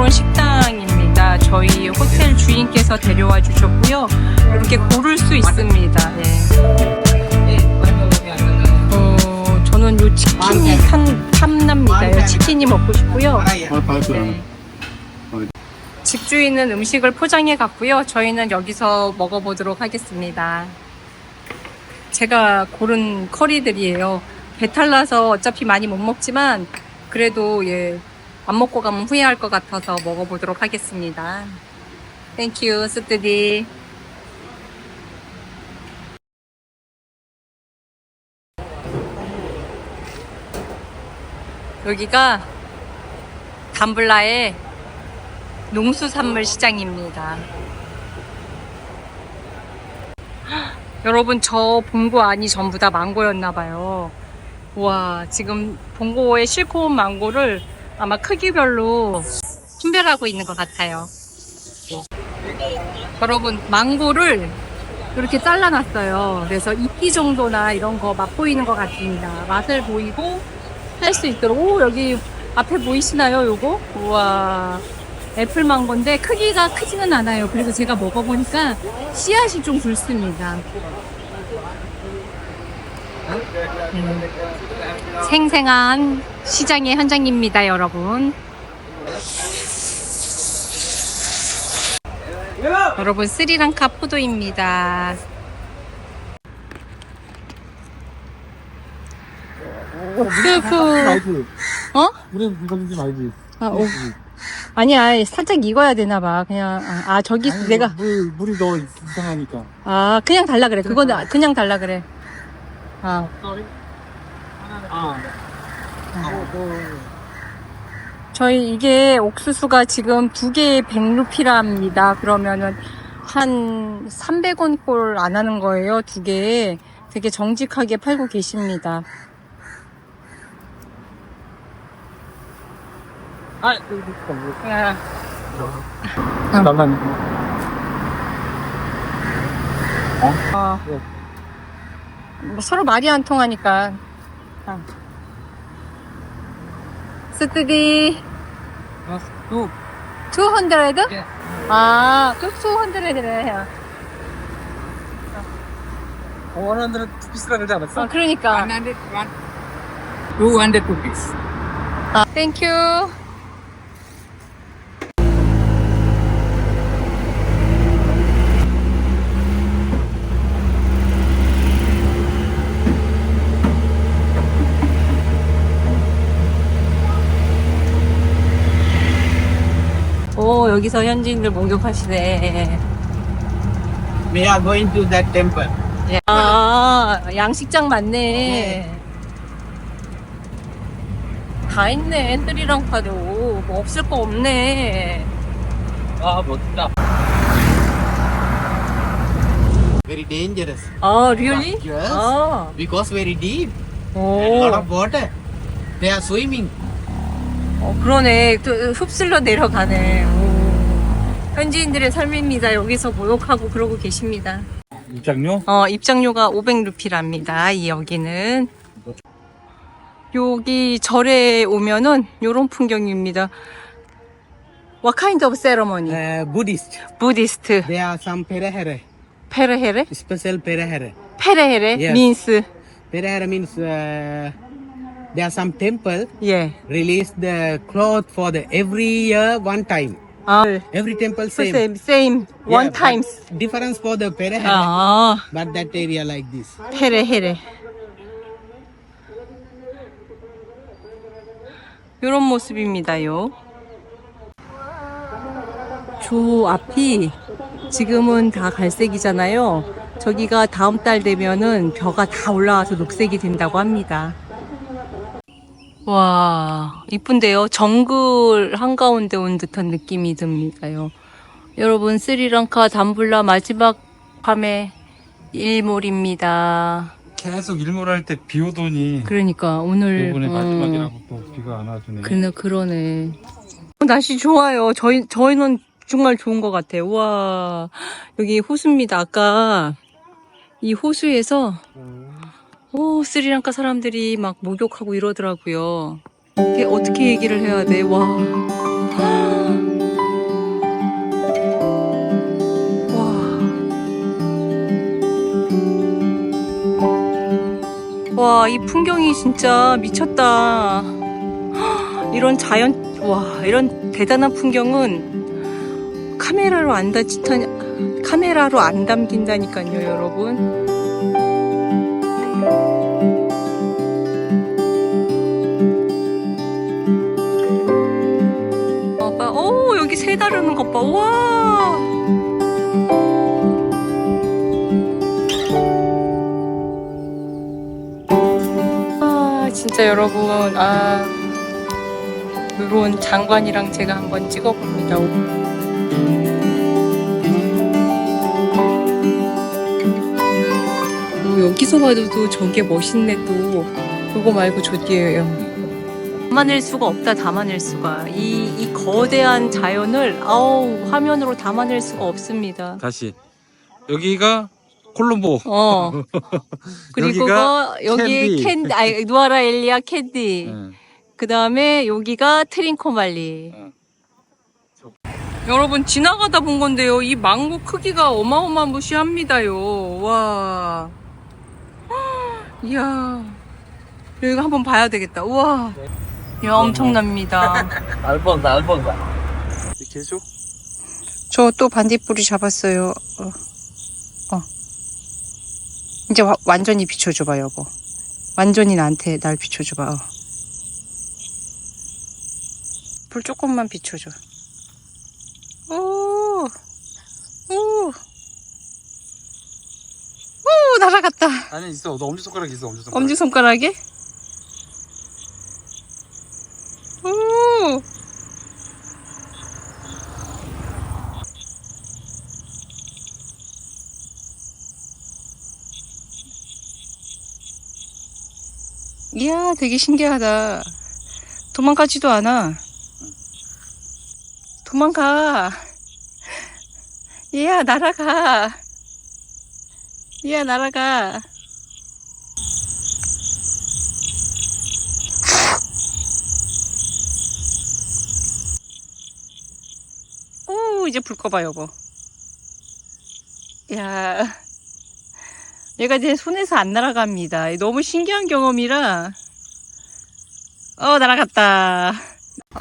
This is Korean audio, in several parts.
레스토랑 식당입니다. 저희 호텔 주인께서 데려와 주셨고요. 이렇게 고를 수 있습니다. 예. 어, 저는 요 치킨이 탐, 탐납니다. 요 치킨이 먹고 싶고요. 네. 집주인은 음식을 포장해 갔고요. 저희는 여기서 먹어보도록 하겠습니다. 제가 고른 커리들이에요. 배탈 나서 어차피 많이 못 먹지만 그래도 예, 안 먹고 가면 후회할 것 같아서 먹어보도록 하겠습니다. 땡큐, 스뜨디. 여기가 담블라의 농수산물 시장입니다. 여러분 저 봉고 안이 전부 다 망고였나 봐요. 와 지금 봉고에 싣고 온 망고를 아마 크기별로 분별하고 있는 것 같아요. 여러분 망고를 이렇게 잘라놨어요. 그래서 이끼 정도나 이런 거 맛보이는 것 같습니다. 맛을 보이고 할 수 있도록 오 여기 앞에 보이시나요 요거? 우와 애플 망고인데 크기가 크지는 않아요. 그리고 제가 먹어보니까 씨앗이 좀 굵습니다. 음, 생생한 시장의 현장입니다, 여러분. 여러분 스리랑카 포도입니다. 스프? 어? 물에 물 건드리지 말지. 아, 오. 아니야 살짝 익어야 되나 봐. 그냥 아, 아, 저기 아니, 내가 물, 물이 더 이상하니까. 아 그냥 달라 그래. 그건 그냥 달라 그래. 아 아. 저희 이게 옥수수가 지금 두 개에 100루피랍니다. 그러면은 한 300원 꼴 안 하는 거예요. 두 개에. 되게 정직하게 팔고 계십니다. 아, 여기 있다. 아, 나만. 어. 뭐 서로 말이 안 통하니까. 아. 스뜨디 또, 200? 예. 아, 또 200이래. 원하는 투피스라 그러지 않았어? 아, 그러니까. 100, 200 rupees. 아, 땡큐. 오, 여기서 현지인들 목욕하시네. We are going to that temple. 아, 양식장 많네. 다 있네, 스리랑카도. 뭐 없을 거 없네. 아, 멋지다. Very dangerous. 아, really? Yes. 아, Because very deep. And 오. lot of water. They are swimming. 어, 그러네. 또 흡슬러 내려가네. 오. 현지인들의 삶입니다. 여기서 목욕하고 그러고 계십니다. 입장료? 어, 입장료가 500루피랍니다. 이 여기는. 여기 절에 오면은 요런 풍경입니다. What kind of ceremony? Uh, Buddhist. 부디스트. They are some Perahera. 페레헤레? Special Perahera. 페레헤레? Yes. means, Perahera means uh, there are some temple 예. release the cloth for the every year one time. 아, Every temple same. same, same, one Yeah, but times. Difference for the Perahera. 아, But that area like this. 페레헤레. 요런 모습입니다요. 저 앞이 지금은 다 갈색이잖아요. 저기가 다음 달 되면은 벼가 다 올라와서 녹색이 된다고 합니다. 와, 이쁜데요. 정글 한가운데 온 듯한 느낌이 듭니다요. 여러분, 스리랑카 담블라 마지막 밤의 일몰입니다. 계속 일몰할 때 비 오더니 그러니까 오늘 이번에 음, 마지막이라고 또 비가 안 와주네. 그러, 그러네. 어, 날씨 좋아요. 저희 저희는 정말 좋은 것 같아요. 와 여기 호수입니다. 아까 이 호수에서 오, 스리랑카 사람들이 막 목욕하고 이러더라고요. 어떻게 얘기를 해야 돼? 와. 와. 와, 이 풍경이 진짜 미쳤다. 이런 자연, 와, 이런 대단한 풍경은 카메라로 안, 다, 카메라로 안 담긴다니까요, 여러분. 새 다루는 것 봐, 와. 아, 진짜 여러분, 아, 이런 장관이랑 제가 한번 찍어봅니다. 오, 여기서 봐도 또 저게 멋있네 또. 그거 말고 저 뒤에요. 담아낼 수가 없다, 담아낼 수가. 이, 이 거대한 자연을, 아우, 화면으로 담아낼 수가 없습니다. 다시 여기가 콜롬보 어. 그리고 여기가 그 여기 캔디. 캔디, 아니, 누아라 엘리아 캔디. 응. 그 다음에 여기가 트링코말리. 응. 여러분 지나가다 본 건데요. 이 망고 크기가 어마어마무시합니다요. 와. 이야. 여기 한번 봐야 되겠다. 우와. 이 야, 엄청납니다. 알본다, 알본다. 계속 저또 반딧불이 잡았어요. 어. 어. 이제 와- 완전히 비춰줘봐, 여보. 완전히 나한테 날 비춰줘봐. 어. 불 조금만 비춰줘. 오, 오, 오, 날아갔다. 아니 있어 너 엄지 손가락 있어 엄지 손가락 엄지 손가락에? 오, 이야, 되게 신기하다. 도망가지도 않아. 도망가. 얘야, 날아가. 얘야, 날아가. 오, 이제 불 꺼봐, 여보. 야, 얘가 제 손에서 안 날아갑니다. 너무 신기한 경험이라. 어, 날아갔다.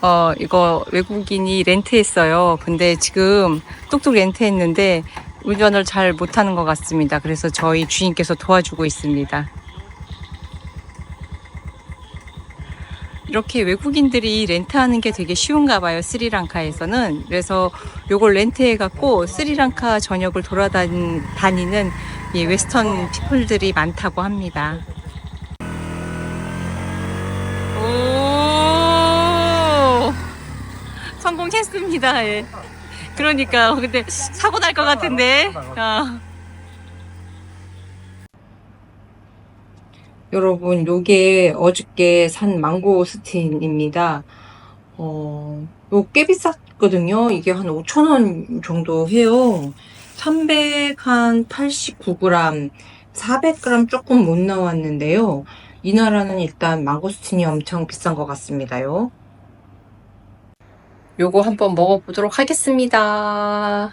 어, 이거 외국인이 렌트했어요. 근데 지금 뚝뚝 렌트했는데 운전을 잘 못하는 것 같습니다. 그래서 저희 주인께서 도와주고 있습니다. 이렇게 외국인들이 렌트하는 게 되게 쉬운가 봐요. 스리랑카에서는. 그래서 요걸 렌트해 갖고 스리랑카 전역을 돌아다니는 이 웨스턴 피플들이 많다고 합니다. 오! 성공했습니다. 예. 그러니까 근데 사고 날 것 같은데. 아. 여러분, 요게 어저께 산 망고 스틴입니다. 어, 요 꽤 비쌌거든요. 이게 한 5,000원 정도 해요. 389g, 400g 조금 못 나왔는데요. 이 나라는 일단 망고스틴이 엄청 비싼 것 같습니다요. 요거 한번 먹어보도록 하겠습니다.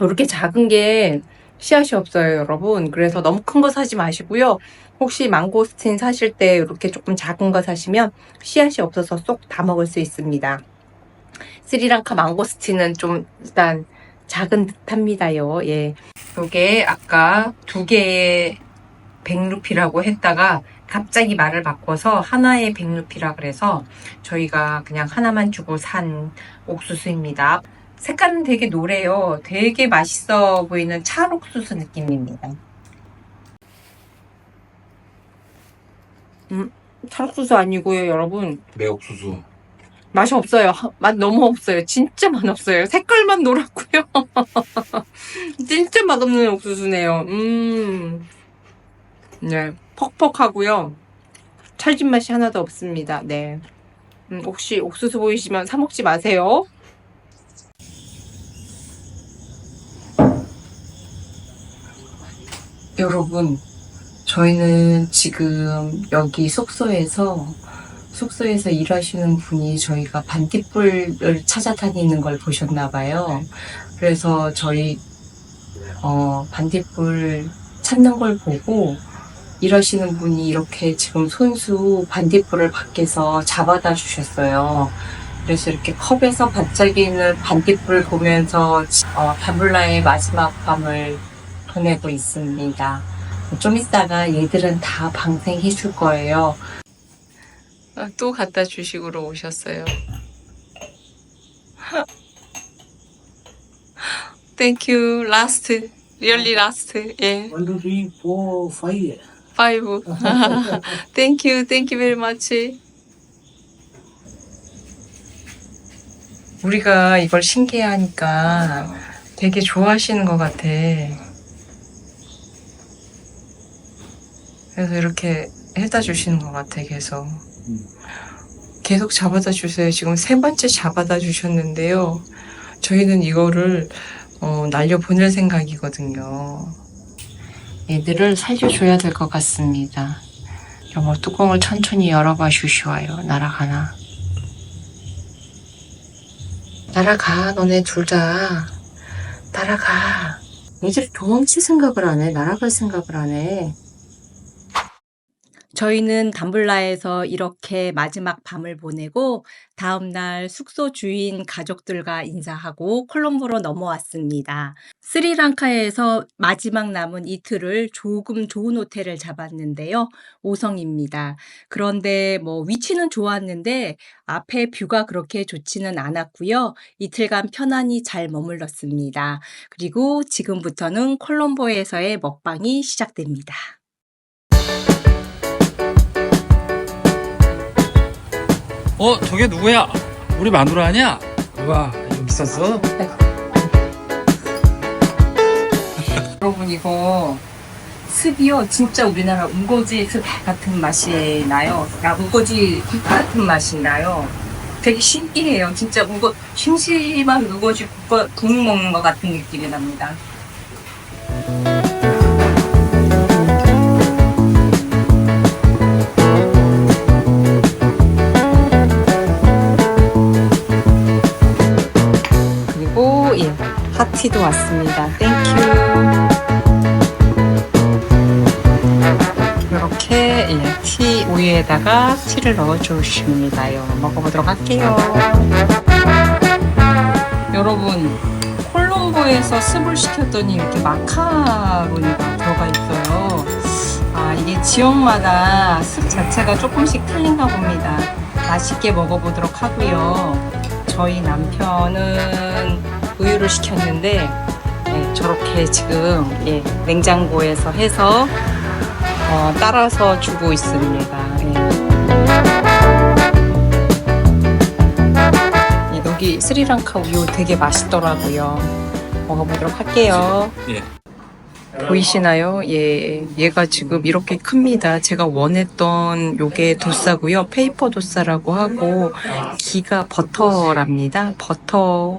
이렇게 작은 게 씨앗이 없어요, 여러분. 그래서 너무 큰 거 사지 마시고요. 혹시 망고스틴 사실 때 이렇게 조금 작은 거 사시면 씨앗이 없어서 쏙 다 먹을 수 있습니다. 스리랑카 망고스틴은 좀 일단 작은 듯합니다요. 예. 요게 아까 두 개의 백루피라고 했다가 갑자기 말을 바꿔서 하나의 백루피라 그래서 저희가 그냥 하나만 주고 산 옥수수입니다. 색깔은 되게 노래요. 되게 맛있어 보이는 찰옥수수 느낌입니다. 음, 찰옥수수 아니고요, 여러분. 매옥수수 맛이 없어요. 맛 너무 없어요. 진짜 맛 없어요. 색깔만 노랗고요. 진짜 맛없는 옥수수네요. 음. 네. 퍽퍽하고요. 찰진 맛이 하나도 없습니다. 네. 음, 혹시 옥수수 보이시면 사 먹지 마세요. 여러분, 저희는 지금 여기 숙소에서 숙소에서 일하시는 분이 저희가 반딧불을 찾아다니는 걸 보셨나 봐요. 그래서 저희 어, 반딧불 찾는 걸 보고 일하시는 분이 이렇게 지금 손수 반딧불을 밖에서 잡아다 주셨어요. 그래서 이렇게 컵에서 반짝이는 반딧불을 보면서 어, 다블라의 마지막 밤을 보내고 있습니다. 좀 이따가 얘들은 다 방생해 줄 거예요. 아, 또 갖다 주식으로 오셨어요. Thank you. Last. Really last. 예. One, two, three, four, five. Five. Thank you. 우리가 이걸 신기해하니까 되게 좋아하시는 것 같아. 그래서 이렇게 해다 주시는 것 같아, 계속. 계속 잡아다 주세요. 지금 세 번째 잡아다 주셨는데요. 저희는 이거를 어, 날려 보낼 생각이거든요. 얘들을 살려줘야 될 것 같습니다. 여보, 뚜껑을 천천히 열어봐 주시와요. 날아가나. 날아가, 너네 둘 다. 날아가. 얘들이 도망칠 생각을 안 해. 날아갈 생각을 안 해. 저희는 담블라에서 이렇게 마지막 밤을 보내고 다음날 숙소 주인 가족들과 인사하고 콜롬보로 넘어왔습니다. 스리랑카에서 마지막 남은 이틀을 조금 좋은 호텔을 잡았는데요. 5성입니다. 그런데 뭐 위치는 좋았는데 앞에 뷰가 그렇게 좋지는 않았고요. 이틀간 편안히 잘 머물렀습니다. 그리고 지금부터는 콜롬보에서의 먹방이 시작됩니다. 어 저게 누구야? 우리 마누라 아니야? 우와 여기 있었어? 여러분 이거 습이요 진짜 우리나라 우거지 습 같은 맛이 나요. 야 우거지 국 같은 맛이 나요. 되게 신기해요. 진짜 우거 심심한 우거지 국, 국 먹는 것 같은 느낌이 납니다. 왔습니다. 땡큐. 이렇게 예, 티 우유에다가 티를 넣어 주십니다요. 먹어보도록 할게요. 여러분 콜롬보에서 습을 시켰더니 이렇게 마카로니가 들어가 있어요. 아 이게 지역마다 습 자체가 조금씩 틀린가 봅니다. 맛있게 먹어보도록 하고요. 저희 남편은 우유를 시켰는데 예, 저렇게 지금 예, 냉장고에서 해서 어, 따라서 주고 있습니다. 예. 예, 여기 스리랑카 우유 되게 맛있더라고요. 먹어보도록 할게요. 예. 보이시나요? 예, 얘가 지금 이렇게 큽니다. 제가 원했던 요게 도사고요. 페이퍼 도사라고 하고 기가 버터랍니다. 버터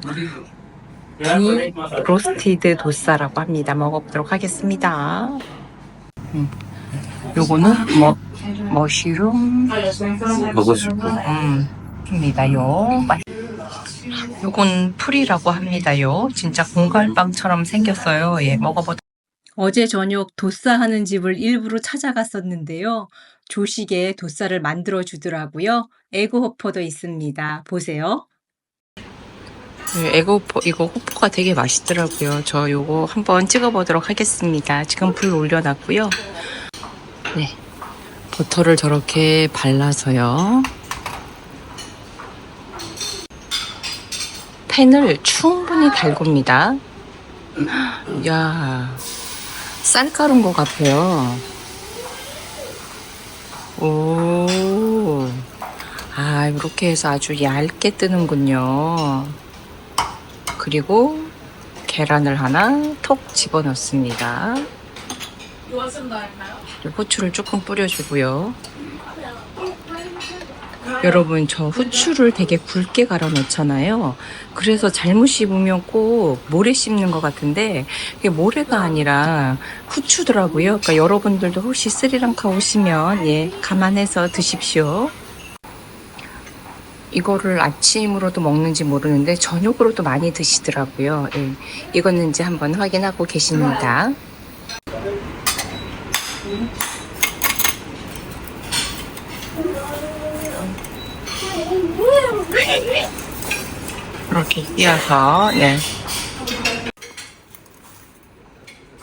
기 로스티드 도사라고 합니다. 먹어보도록 하겠습니다. 음. 요거는 뭐 머쉬룸 먹고 싶어 음, 입니다요. 맛- 요건 풀이라고 합니다요. 진짜 공갈빵처럼 생겼어요. 예, 먹어보. 어제 저녁 도싸 하는 집을 일부러 찾아갔었는데요. 조식에 도싸를 만들어 주더라고요. 에그호퍼도 있습니다. 보세요. 에그호퍼 이거 호퍼가 되게 맛있더라고요. 저 요거 한번 찍어보도록 하겠습니다. 지금 불 올려놨고요. 네, 버터를 저렇게 발라서요. 팬을 충분히 달굽니다. 야, 쌀가루인 것 같아요. 오, 아, 이렇게 해서 아주 얇게 뜨는군요. 그리고 계란을 하나 톡 집어넣습니다. 후추를 조금 뿌려주고요. 여러분, 저 후추를 되게 굵게 갈아 넣잖아요. 그래서 잘못 씹으면 꼭 모래 씹는 것 같은데, 이게 모래가 아니라 후추더라고요. 그러니까 여러분들도 혹시 스리랑카 오시면, 예, 감안해서 드십시오. 이거를 아침으로도 먹는지 모르는데 저녁으로도 많이 드시더라고요. 예, 익었는지 한번 확인하고 계십니다. 이렇게 띄어서 네.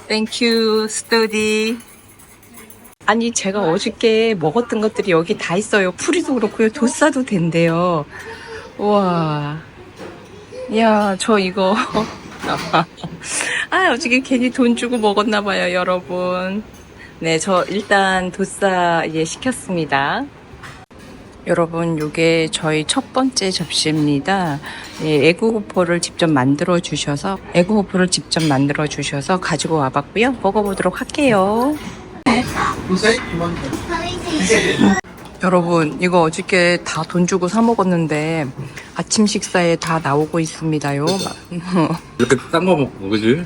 Thank you, study. 아니 제가 어저께 먹었던 것들이 여기 다 있어요. 풀이도 그렇고요 도싸도 된대요. 우와. 야 저 이거. 아 어저께 괜히 돈 주고 먹었나 봐요 여러분. 네 저 일단 도싸 예 시켰습니다. 여러분, 요게 저희 첫 번째 접시입니다. 예, 에그호포를 직접 만들어 주셔서, 에그호포를 직접 만들어 주셔서 가지고 와봤고요. 먹어보도록 할게요. 여러분, 이거 어저께 다 돈 주고 사 먹었는데, 아침 식사에 다 나오고 있습니다요. 이렇게 딴거 먹고 그지?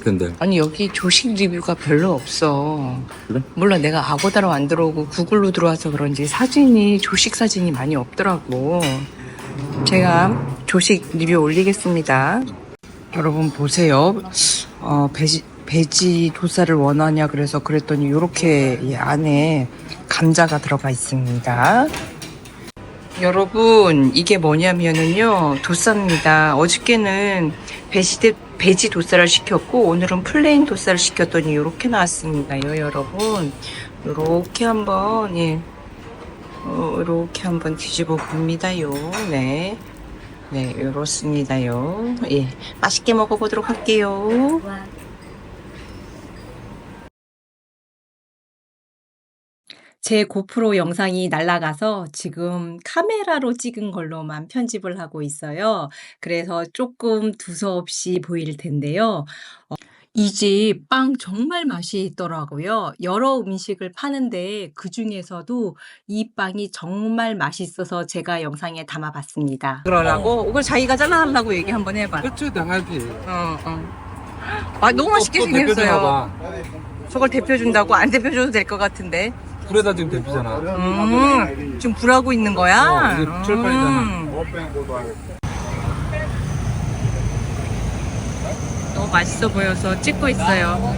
근데 아니, 여기 조식 리뷰가 별로 없어. 그래? 몰라, 내가 아고다로 안 들어오고 구글로 들어와서 그런지 사진이, 조식 사진이 많이 없더라고. 제가 조식 리뷰 올리겠습니다. 여러분 보세요. 어, 베지, 베지 도사를 원하냐 그래서 그랬더니 이렇게 이 안에 감자가 들어가 있습니다. 여러분 이게 뭐냐면은요 도사입니다. 어저께는 베지, 베지 도사를 시켰고 오늘은 플레인 도사를 시켰더니 이렇게 나왔습니다 요 여러분. 이렇게 한번 예. 어, 이렇게 한번 뒤집어 봅니다요. 네. 네, 이렇습니다요. 예. 맛있게 먹어보도록 할게요. 제 고프로 영상이 날라가서 지금 카메라로 찍은 걸로만 편집을 하고 있어요. 그래서 조금 두서없이 보일 텐데요. 이집 빵 정말 맛이 있더라고요. 여러 음식을 파는데 그 중에서도 이 빵이 정말 맛있어서 제가 영상에 담아봤습니다. 그러라고? 이걸 자기가 잘라달라고 얘기 한번 해봐. 그렇지 당하지 어, 어. 아, 너무 맛있게 생겼어요. 저걸 대표 준다고? 안 대표 줘도 될 것 같은데. 그러다 지금 대피잖아 음, 지금 불하고 있는 거야? 어, 이제 출발이잖아. 음. 너무 맛있어 보여서 찍고 있어요.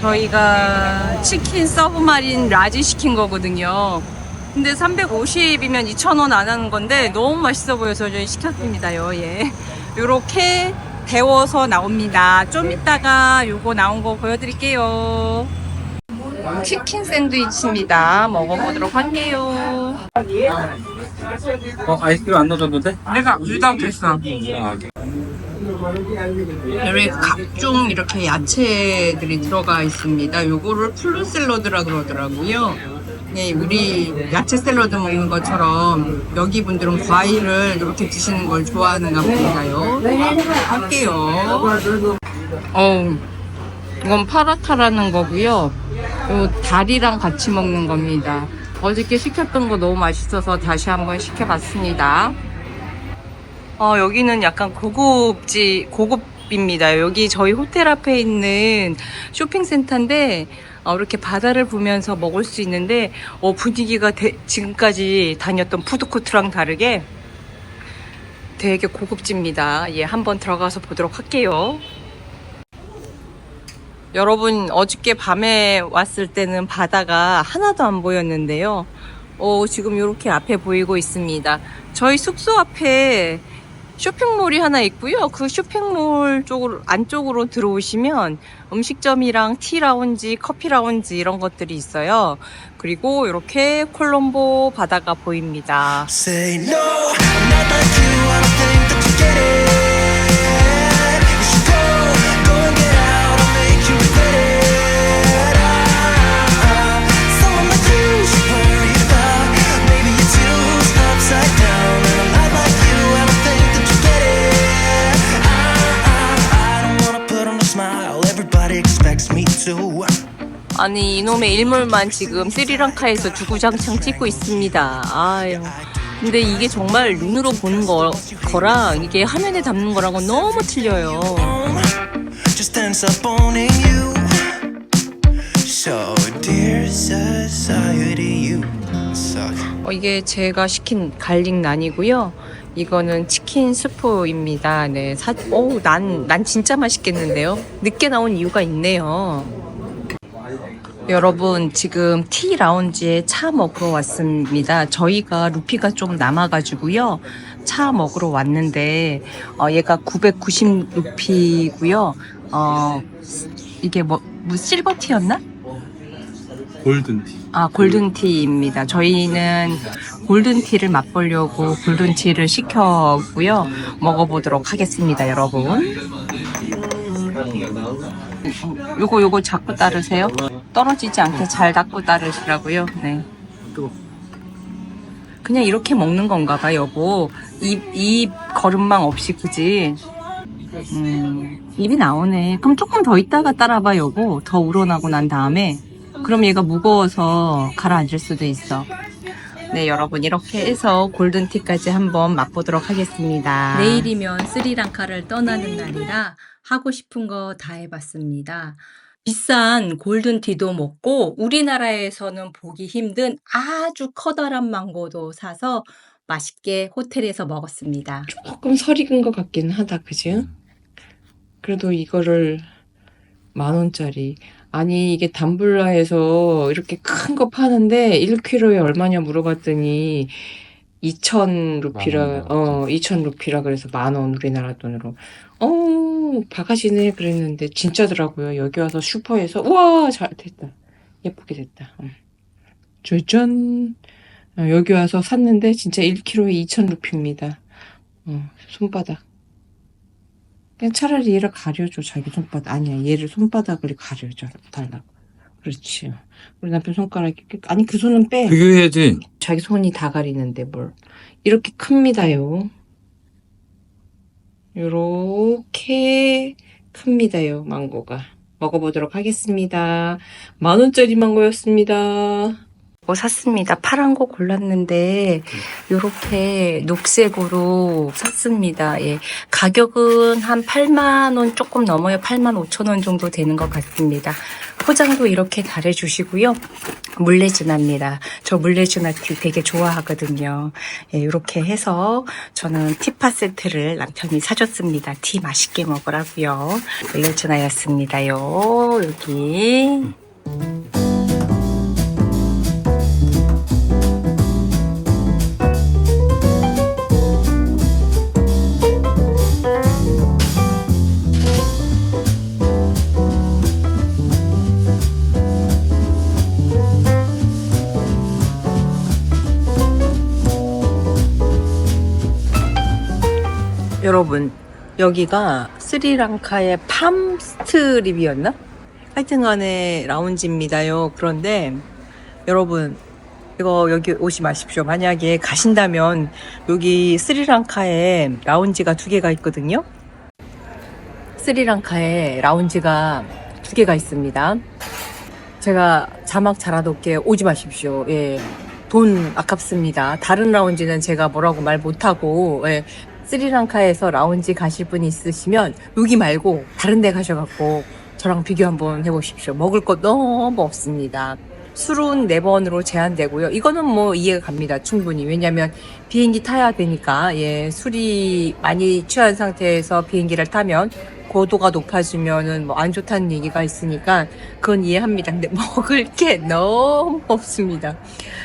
저희가 치킨 서브마린 라지 시킨 거거든요. 근데 350이면 2,000원 안 하는 건데 너무 맛있어 보여서 저희 시켰습니다요. 예. 요렇게 데워서 나옵니다. 좀 이따가 요거 나온 거 보여드릴게요. 치킨 샌드위치입니다. 먹어보도록 할게요. 어 아이스크림 안 돼? 내가 위다우트 했어. 아, 여기 각종 이렇게 야채들이 들어가 있습니다. 요거를 플루 샐러드라 그러더라고요. 네, 우리 야채 샐러드 먹는 것처럼 여기 분들은 과일을 이렇게 드시는 걸 좋아하는가 봅니다요. 할게요. 어우, 이건 파라타라는 거고요. 요 다리랑 같이 먹는 겁니다. 어저께 시켰던 거 너무 맛있어서 다시 한번 시켜봤습니다. 어, 여기는 약간 고급지, 고급입니다. 여기 저희 호텔 앞에 있는 쇼핑센터인데, 어, 이렇게 바다를 보면서 먹을 수 있는데, 어, 분위기가 대- 지금까지 다녔던 푸드코트랑 다르게 되게 고급집니다. 예, 한번 들어가서 보도록 할게요. 여러분, 어저께 밤에 왔을 때는 바다가 하나도 안 보였는데요. 어, 지금 이렇게 앞에 보이고 있습니다. 저희 숙소 앞에 쇼핑몰이 하나 있고요. 그 쇼핑몰 쪽으로, 안쪽으로 들어오시면 음식점이랑 티 라운지, 커피 라운지 이런 것들이 있어요. 그리고 이렇게 콜롬보 바다가 보입니다. 아니 이놈의 일몰만 지금 스리랑카에서 주구장창 찍고 있습니다. 아유. 근데 이게 정말 눈으로 보는 거, 거랑 이게 화면에 담는 거랑은 너무 틀려요. 어, 이게 제가 시킨 갈릭 난이고요. 이거는 치킨 스프입니다. 네, 사, 오, 난, 난 진짜 맛있겠는데요. 늦게 나온 이유가 있네요. 여러분 지금 티 라운지에 차 먹으러 왔습니다. 저희가 루피가 좀 남아가지고요. 차 먹으러 왔는데 어, 얘가 990 루피고요. 어, 이게 뭐, 뭐 실버 티였나? 골든티. 아 골든티입니다. 저희는 골든티를 맛보려고 골든티를 시켰고요. 먹어보도록 하겠습니다, 여러분. 요거 요거 잡고 따르세요. 떨어지지 않게 잘 닦고 따르시라고요. 네. 그냥 이렇게 먹는 건가 봐, 여보. 입, 입 거름망 없이, 그지? 음, 입이 나오네. 그럼 조금 더 있다가 따라봐, 여보. 더 우러나고 난 다음에. 그럼 얘가 무거워서 가라앉을 수도 있어. 네, 여러분 이렇게 해서 골든티까지 한번 맛보도록 하겠습니다. 내일이면 스리랑카를 떠나는 날이라 하고 싶은 거 다 해봤습니다. 비싼 골든티도 먹고 우리나라에서는 보기 힘든 아주 커다란 망고도 사서 맛있게 호텔에서 먹었습니다. 조금 설 익은 것 같긴 하다, 그지? 그래도 이거를 만 원짜리. 아니, 이게 담블라에서 이렇게 큰 거 파는데 1kg에 얼마냐 물어봤더니 2천 루피라, 만 원. 어, 2천 루피라 그래서 만 원 우리나라 돈으로. 어, 바가지네 그랬는데 진짜더라고요. 여기 와서 슈퍼에서 우와, 잘 됐다. 예쁘게 됐다. 응. 짜잔. 어, 여기 와서 샀는데 진짜 1kg에 2천 루피입니다. 어, 손바닥. 그냥 차라리 얘를 가려줘, 자기 손바닥. 아니야, 얘를 손바닥을 가려줘, 달라고. 그렇지. 우리 남편 손가락이, 깨- 아니, 그 손은 빼. 비교해야지. 자기 손이 다 가리는데 뭘. 이렇게 큽니다요. 요렇게 큽니다요, 망고가. 먹어보도록 하겠습니다. 만 원짜리 망고였습니다. 뭐 샀습니다. 파란 거 골랐는데 요렇게 녹색으로 샀습니다. 예. 가격은 한 8만 원 조금 넘어요. 8만 5천 원 정도 되는 것 같습니다. 포장도 이렇게 잘해 주시고요. 물레지나입니다. 저 물레지나 티 되게 좋아하거든요. 예, 이렇게 해서 저는 티파 세트를 남편이 사줬습니다. 티 맛있게 먹으라고요. 물레지나였습니다요. 여기. 여러분 여기가 스리랑카의 팜스트립이었나? 하여튼간에 라운지입니다요. 그런데 여러분 이거 여기 오지 마십시오. 만약에 가신다면 여기 스리랑카에 라운지가 두 개가 있거든요. 스리랑카에 라운지가 두 개가 있습니다. 제가 자막 잘아놓게 오지 마십시오. 예. 돈 아깝습니다. 다른 라운지는 제가 뭐라고 말 못하고, 예. 스리랑카에서 라운지 가실 분이 있으시면 여기 말고 다른 데 가셔갖고 저랑 비교 한번 해보십시오. 먹을 거 너무 없습니다. 술은 네번으로 제한되고요. 이거는 뭐 이해가 갑니다. 충분히. 왜냐면 비행기 타야 되니까, 예, 술이 많이 취한 상태에서 비행기를 타면 고도가 높아지면은 뭐 안 좋다는 얘기가 있으니까 그건 이해합니다. 근데 먹을 게 너무 없습니다.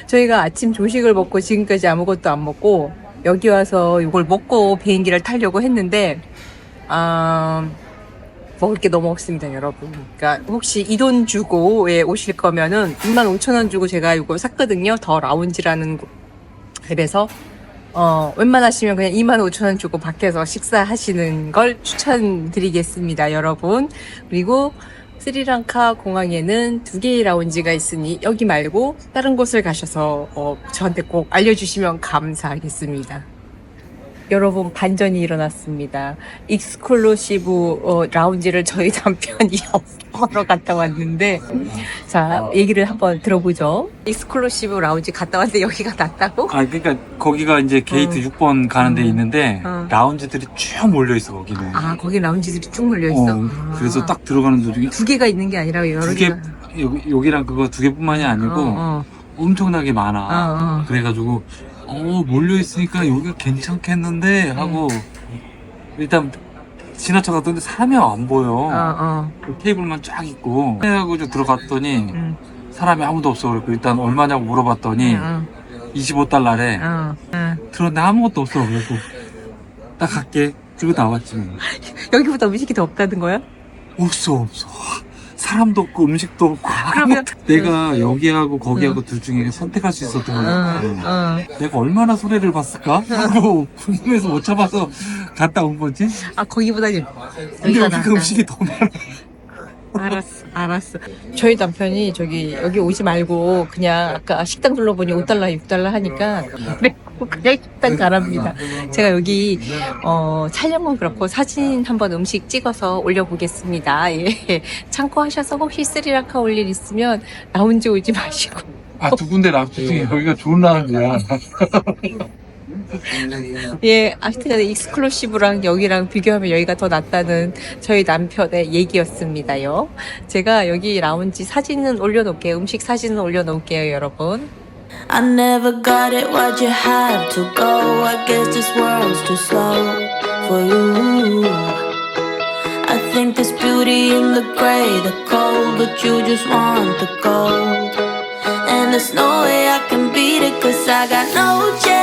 저희가 아침 조식을 먹고 지금까지 아무것도 안 먹고 여기 와서 이걸 먹고 비행기를 타려고 했는데 아 먹을 게 너무 없습니다, 여러분. 그러니까 혹시 이 돈 주고 예, 오실 거면은 2만 5천 원 주고 제가 이걸 샀거든요. 더 라운지라는 곳. 그래서 어, 웬만하시면 그냥 2만 5천 원 주고 밖에서 식사하시는 걸 추천드리겠습니다, 여러분. 그리고 스리랑카 공항에는 두 개의 라운지가 있으니 여기 말고 다른 곳을 가셔서 어, 저한테 꼭 알려주시면 감사하겠습니다. 여러분 반전이 일어났습니다. 익스클루시브 어, 라운지를 저희 남편이 먹으러 갔다 왔는데 자 얘기를 한번 들어보죠. 익스클루시브 라운지 갔다 왔는데 여기가 낫다고? 아, 그러니까 거기가 이제 게이트 6번 가는 데 음. 있는데 어. 라운지들이 쭉 몰려 있어 거기는. 아 거기 라운지들이 쭉 몰려 있어. 어, 그래서 딱 들어가는 도중에 두 개가 있는 게 아니라 여러 두 개, 개가. 여기, 여기랑 그거 두 개뿐만이 아니고 어, 어. 엄청나게 많아. 어, 어. 그래가지고 어 몰려 있으니까 여기가 괜찮겠는데 하고 음. 일단 지나쳐갔더니 사람이 안 보여. 어, 어. 그 테이블만 쫙 있고. 그래가지고 좀 들어갔더니 응. 사람이 아무도 없어. 그래서 일단 얼마냐고 물어봤더니 응. 25달러래. 어. 응. 들었는데 아무것도 없어. 그래서 딱 갈게. 그리고 나왔지 뭐. 여기보다 음식이 더 없다는 거야? 없어 없어. 사람도 없고 음식도 없고. 그러면- 내가 여기하고 거기하고 둘 중에 선택할 수 있었던 거야. 응. 응. 내가 얼마나 손해를 봤을까? 하고 궁금해서 못 참아서 갔다 온 거지. 아 거기보다 이제 근데 여기가 여기가 낫다. 음식이 더 많아. 알았어, 알았어. 저희 남편이 저기 여기 오지 말고 그냥 아까 식당 둘러보니 5달러, 6달러 하니까 그래 그냥 식당 가랍니다. 제가 여기 어, 촬영은 그렇고 사진 한번 음식 찍어서 올려보겠습니다. 예. 참고하셔서 혹시 스리랑카 올 일 있으면 라운지 오지 마시고. 아 두 군데 라운지 중에 여기가 좋은 라운지야. 예, 하여튼간에 익스클루시브랑 여기랑 비교하면 여기가 더 낫다는 저희 남편의 얘기였습니다요. 제가 여기 라운지 사진은 올려놓을게요. 음식 사진은 올려놓을게요, 여러분. I never got it, why'd you have to go? I guess this world's too slow for you. I think there's beauty in the gray, the cold, but you just want the gold. And there's no way I can beat it, cause I got no chance.